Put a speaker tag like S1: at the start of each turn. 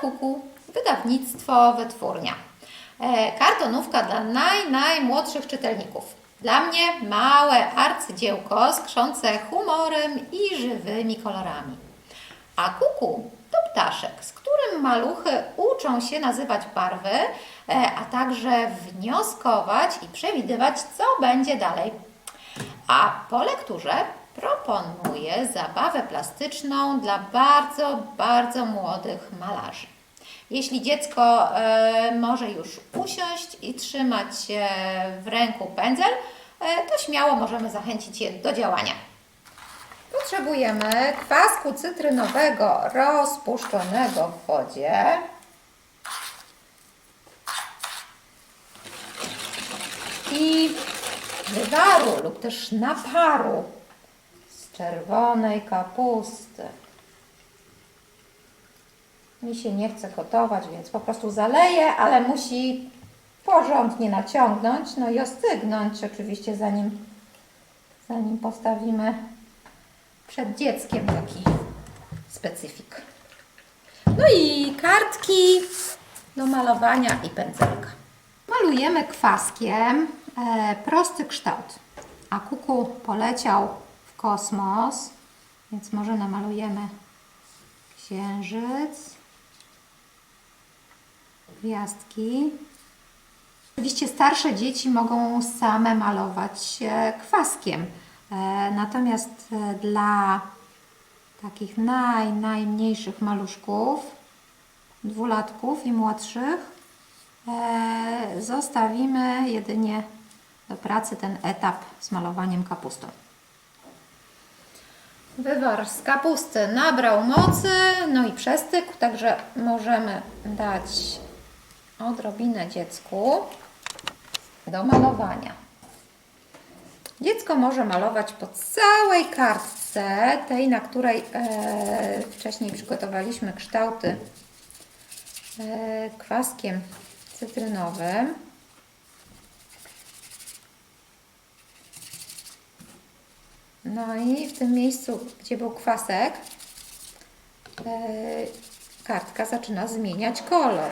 S1: Kuku, wydawnictwo Wytwórnia. E, kartonówka dla naj, najmłodszych czytelników. Dla mnie małe arcydziełko skrzące humorem i żywymi kolorami. A kuku to ptaszek, z którym maluchy uczą się nazywać barwy, e, a także wnioskować i przewidywać, co będzie dalej. A po lekturze proponuję zabawę plastyczną dla bardzo, bardzo młodych malarzy. Jeśli dziecko e, może już usiąść i trzymać w ręku pędzel, e, to śmiało możemy zachęcić je do działania. Potrzebujemy kwasku cytrynowego rozpuszczonego w wodzie. I wywaru lub też naparu czerwonej kapusty. Mi się nie chce gotować, więc po prostu zaleję, ale musi porządnie naciągnąć, no i ostygnąć oczywiście zanim, zanim postawimy przed dzieckiem taki specyfik. No i kartki do malowania i pędzelka. Malujemy kwaskiem e, prosty kształt, a kuku poleciał kosmos, więc może namalujemy księżyc, gwiazdki. Oczywiście starsze dzieci mogą same malować kwaskiem, e, natomiast e, dla takich naj, najmniejszych maluszków, dwulatków i młodszych, e, zostawimy jedynie do pracy ten etap z malowaniem kapustą. Wywar z kapusty nabrał mocy, no i przestygł, także możemy dać odrobinę dziecku do malowania. Dziecko może malować po całej kartce, tej, na której e, wcześniej przygotowaliśmy kształty e, kwaskiem cytrynowym. No i w tym miejscu, gdzie był kwasek, e, kartka zaczyna zmieniać kolor.